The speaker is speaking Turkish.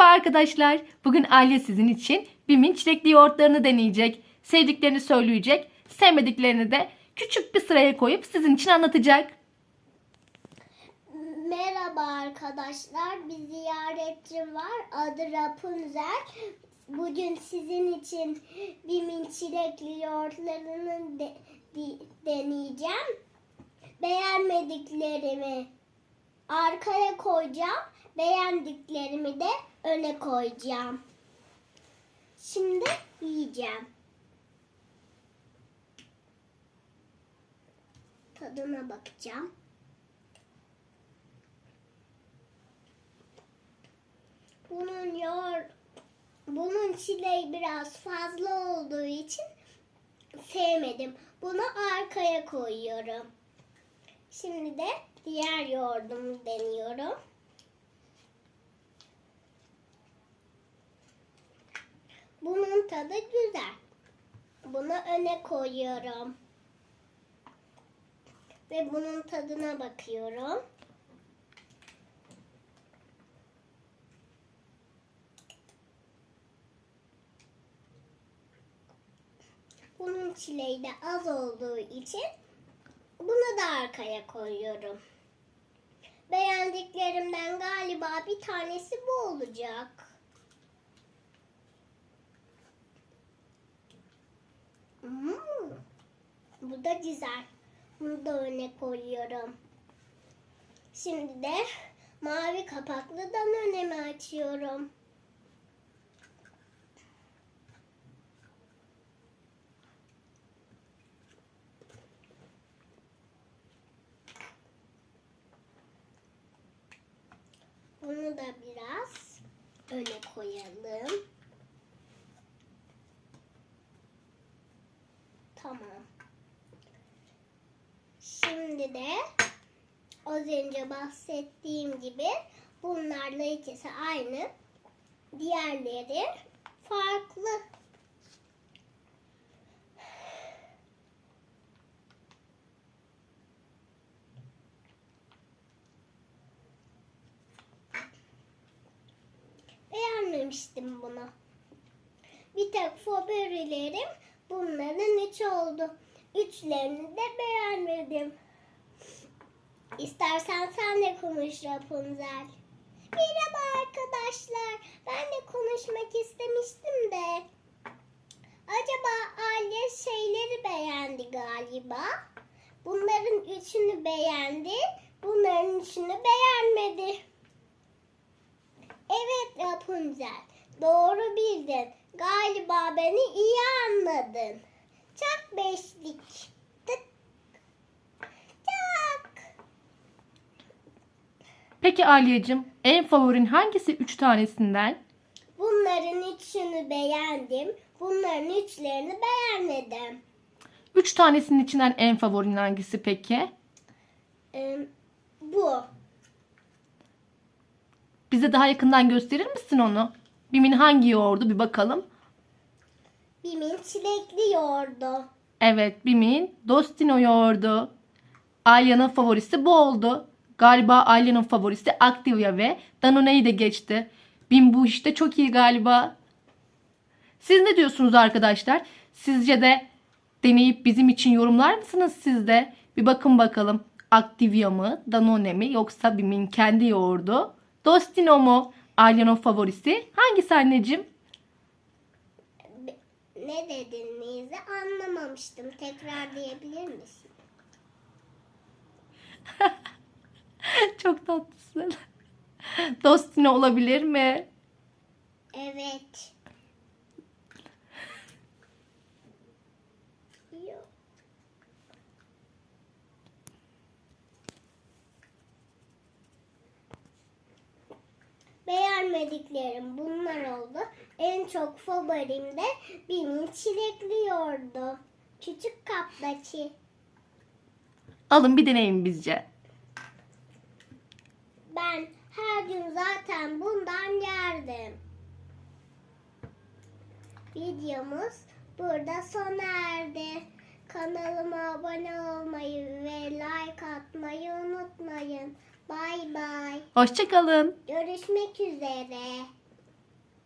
Merhaba arkadaşlar. Bugün aile sizin için Bim'in çilekli yoğurtlarını deneyecek. Sevdiklerini söyleyecek. Sevmediklerini de küçük bir sıraya koyup sizin için anlatacak. Merhaba arkadaşlar. Bir ziyaretçim var. Adı Rapunzel. Bugün sizin için Bim'in çilekli yoğurtlarını de- di- deneyeceğim. Beğenmediklerimi arkaya koyacağım. Beğendiklerimi de öne koyacağım. Şimdi yiyeceğim. Tadına bakacağım. Bunun yoğur, bunun çileği biraz fazla olduğu için sevmedim. Bunu arkaya koyuyorum. Şimdi de diğer yoğurdumu deniyorum. Bunun tadı güzel. Bunu öne koyuyorum. Ve bunun tadına bakıyorum. Bunun çileği de az olduğu için bunu da arkaya koyuyorum. Beğendiklerimden galiba bir tanesi bu olacak. Hmm, bu da güzel. Bunu da öne koyuyorum. Şimdi de mavi kapaklıdan öneme açıyorum. Bunu da biraz öne koyalım. Tamam. Şimdi de az önce bahsettiğim gibi bunlarla ikisi aynı. Diğerleri farklı. Beğenmemiştim bunu. Bir tek favorilerim bunların üç oldu. Üçlerini de beğenmedim. İstersen sen de konuş Rapunzel. Merhaba arkadaşlar. Ben de konuşmak istemiştim de. Acaba aile şeyleri beğendi galiba. Bunların üçünü beğendi. Bunların üçünü beğenmedi. Evet Rapunzel. Doğru bildin. Galiba beni iyi anladın. Çak beşlik. Tık. Çak. Peki Aliyeciğim en favorin hangisi üç tanesinden? Bunların üçünü beğendim. Bunların üçlerini beğenmedim. Üç tanesinin içinden en favorin hangisi peki? Ee, bu. Bize daha yakından gösterir misin onu? Bim'in hangi yoğurdu bir bakalım. Bimin çilekli yoğurdu. Evet Bim'in Dostino yoğurdu. Alya'nın favorisi bu oldu. Galiba Alya'nın favorisi Activia ve Danone'yi de geçti. Bim bu işte çok iyi galiba. Siz ne diyorsunuz arkadaşlar? Sizce de deneyip bizim için yorumlar mısınız siz de? Bir bakın bakalım. Activia mı, Danone mi yoksa Bim'in kendi yoğurdu? Dostino mu? Alya'nın favorisi hangisi anneciğim? Ne dediğinizi anlamamıştım. Tekrar diyebilir misin? Çok tatlısın. Dostino olabilir mi? Evet. Beğenmediklerim bunlar oldu. En çok favorim de benim çilekli yoğurdu. Küçük kaplaçı. Alın bir deneyin bizce. Ben her gün zaten bundan yerdim. Videomuz burada sona erdi. Kanalıma abone olmayı ve like atmayı unutmayın. Bay bay. Hoşçakalın. Görüşmek üzere.